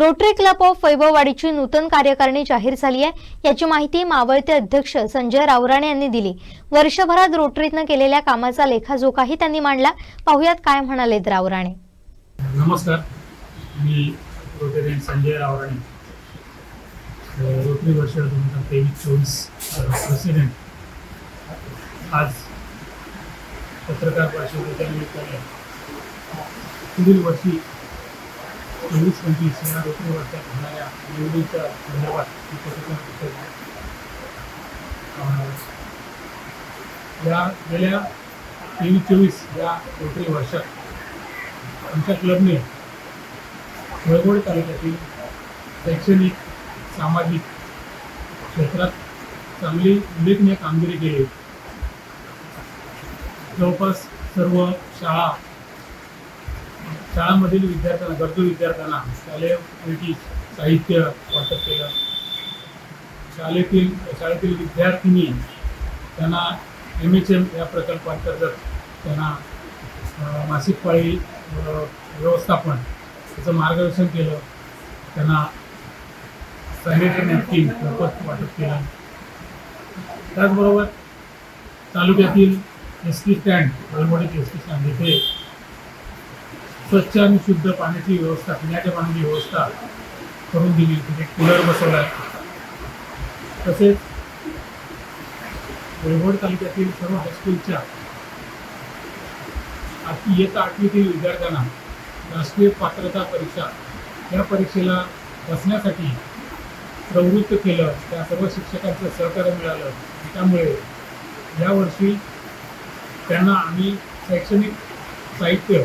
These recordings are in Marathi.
रोटरी क्लब ऑफ वैभववाडीची नूतन कार्यकारिणी जाहीर झाली आहे. याची माहिती मावळते अध्यक्ष संजय रावराणे यांनी दिली. वर्षभरात रोटरीतनं केलेल्या कामाचा लेखाजोखाही त्यांनी मांडला पाहुयात काय म्हणाले रावराणे नमस्कार. मी रोटरी संजय रावराणे रोटरी वर्ष दोन हजार तेवीस चोवीस प्रेसिडेंट. आज पत्रकार परिषदेच्या निमित्ताने पुढील वर्षी चोवीस पंचवीस या रोटरी वर्षात होणाऱ्या निवडीच्या संदर्भात या गेल्या तेवीस चोवीस या रोटरी वर्षात आमच्या क्लबने वैभवडी तालुक्यातील शैक्षणिक सामाजिक क्षेत्रात चांगली उल्लेखनीय कामगिरी केली. जवळपास सर्व शाळा शाळांमधील विद्यार्थ्यांना गरजू विद्यार्थ्यांना शालेय उपयोगी साहित्य वाटप केलं. शाळेतील शाळेतील विद्यार्थिनी त्यांना एम एच एम या प्रकल्पांतर्गत त्यांना मासिक पाळी व्यवस्थापन त्याचं मार्गदर्शन केलं. त्यांना सॅनिटरी नॅपकिन मोफत वाटप केलं. त्याचबरोबर तालुक्यातील एस टी स्टँड वळमोडीत एस टी स्टँड येथे स्वच्छ आणि शुद्ध पाण्याची व्यवस्था पिण्याच्या पाण्याची व्यवस्था करून दिली तिथे म्हणजे कूलर बसवला आहे. तसेच वैभवड तालुक्यातील सर्व हायस्कूलच्या आठवी इयत्ता आठवीतील विद्यार्थ्यांना राष्ट्रीय पात्रता परीक्षा या परीक्षेला बसण्यासाठी प्रवृत्त केलं. त्या सर्व शिक्षकांचं सहकार्य मिळालं. त्यामुळे यावर्षी त्यांना आम्ही शैक्षणिक साहित्य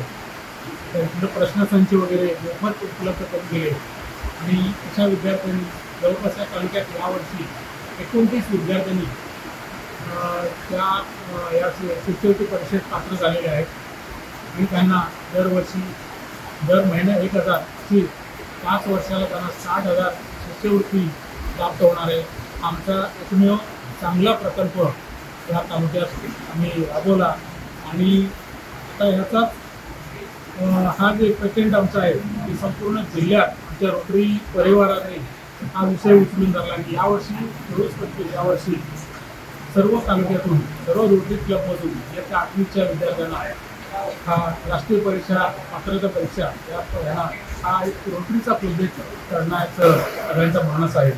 तिथं प्रश्नसंच वगैरे मोफत उपलब्ध करून दिले. आणि अशा विद्यार्थ्यांनी जवळपास या तालुक्यात यावर्षी एकोणतीस विद्यार्थ्यांनी त्या या शिष्यवृत्ती परीक्षेत पात्र झालेले आहेत. आणि त्यांना दरवर्षी दर महिन्या एक हजार अशी पाच वर्षाला त्यांना साठ हजार शिष्यवृत्ती प्राप्त होणार आहे. आमचा एकमेव चांगला प्रकल्प या तालुक्यात आम्ही राबवला. आणि आता ह्याचा हा जे प्रचंड आमचा आहे संपूर्ण जिल्ह्यात आमच्या रोटरी परिवाराने हा विषय उचलून धरला की यावर्षी चोवीस पंचवीस यावर्षी सर्व तालुक्यातून सर्व रोटरी क्लबमधून इयत्ता आठवीच्या विद्यार्थ्यांना हा राष्ट्रीय परीक्षा पात्रता परीक्षा या ह्या हा एक रोटरीचा प्रोजेक्ट करण्याचं सगळ्यांचा मानस आहे.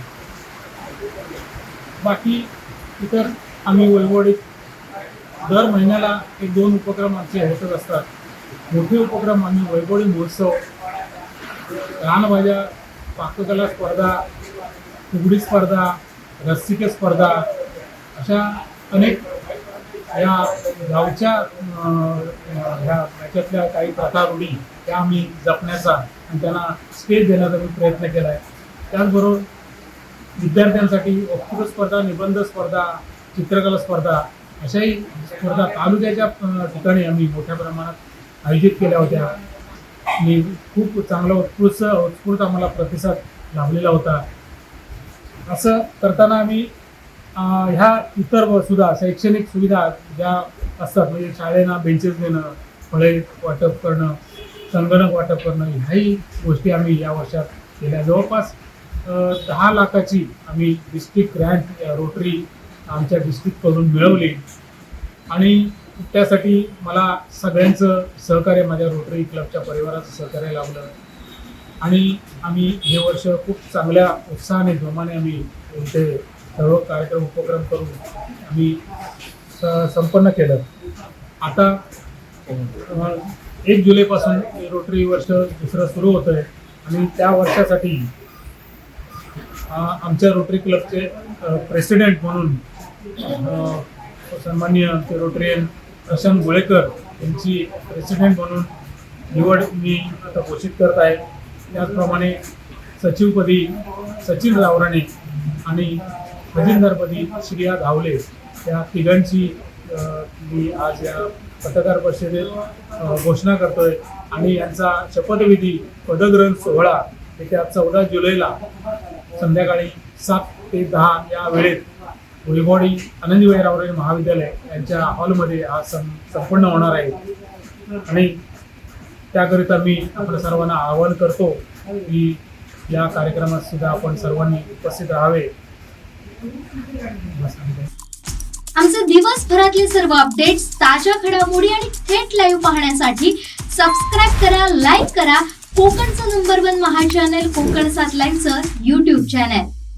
बाकी इतर आम्ही वैवडीत दर महिन्याला एक दोन उपक्रम आमचे होतच असतात. मोठे उपक्रम आम्ही वैभवडी महोत्सव. रानभाज्या पाककला स्पर्धा फुगडी स्पर्धा रस्सिके स्पर्धा अशा अनेक या गावच्या ह्या याच्यातल्या काही प्रथा रूढी त्या आम्ही जपण्याचा आणि त्यांना स्टेज देण्याचा मी प्रयत्न केला आहे त्याचबरोबर विद्यार्थ्यांसाठी वक्तृत्व स्पर्धा निबंध स्पर्धा चित्रकला स्पर्धा अशाही स्पर्धा तालुक्याच्या ठिकाणी आम्ही मोठ्या प्रमाणात आयोजित केल्या होत्या. आणि खूप चांगला उत्कृष्ट उत्स्फूर्त आम्हाला प्रतिसाद लाभलेला होता. असं करताना आम्ही ह्या इतर सुद्धा शैक्षणिक सुविधा ज्या असतात म्हणजे शाळेना बेंचेस देणं फळे वाटप करणं संगणक वाटप करणं ह्याही गोष्टी आम्ही या वर्षात केल्या. जवळपास दहा लाखाची आम्ही डिस्ट्रिक्ट ग्रँट रोटरी आमच्या डिस्ट्रिक्टकडून मिळवली. आणि त्यासाठी मला सगळ्यांचं सहकार्य माझ्या रोटरी क्लबच्या परिवाराचं सहकार्य लाभलं. आणि आम्ही हे वर्ष खूप चांगल्या उत्साहाने जोमाने आम्ही कोणते सर्व कार्यक्रम उपक्रम करून आम्ही स- संपन्न केलं. आता एक जुलैपासून रोटरी वर्ष दुसरं सुरू होतं आहे आणि त्या वर्षासाठी आमच्या रोटरी क्लबचे प्रेसिडेंट म्हणून सन्मान्य सन्माननीय ते प्रशांत गोळेकर यांची प्रेसिडेंट म्हणून निवड मी आता घोषित करत आहे. त्याचप्रमाणे सचिवपदी सचिन रावराणे आणि खजिनदारपदी श्रिया धावले या तिघांची मी आज या पत्रकार परिषदेत घोषणा करतोय. आणि यांचा शपथविधी पदग्रहण सोहळा येत्या चौदा जुलैला संध्याकाळी सात ते दहा या वेळेत गुळीबॉडी आनंदीबाई रावरे महाविद्यालय यांच्या हॉलमध्ये हा सण संपन्न होणार आहे. आणि त्याकरिता मी आपल्या सर्वांना आवाहन करतो की या कार्यक्रमात सुद्धा आपण सर्वांनी उपस्थित राहावे. आमचे दिवसभरातले सर्व अपडेट्स ताज्या घडामोडी आणि थेट लाईव्ह पाहण्यासाठी सबस्क्राईब करा लाईक करा. कोकणचं नंबर वन महा चॅनल कोकण सात लाईव्हचं युट्यूब चॅनल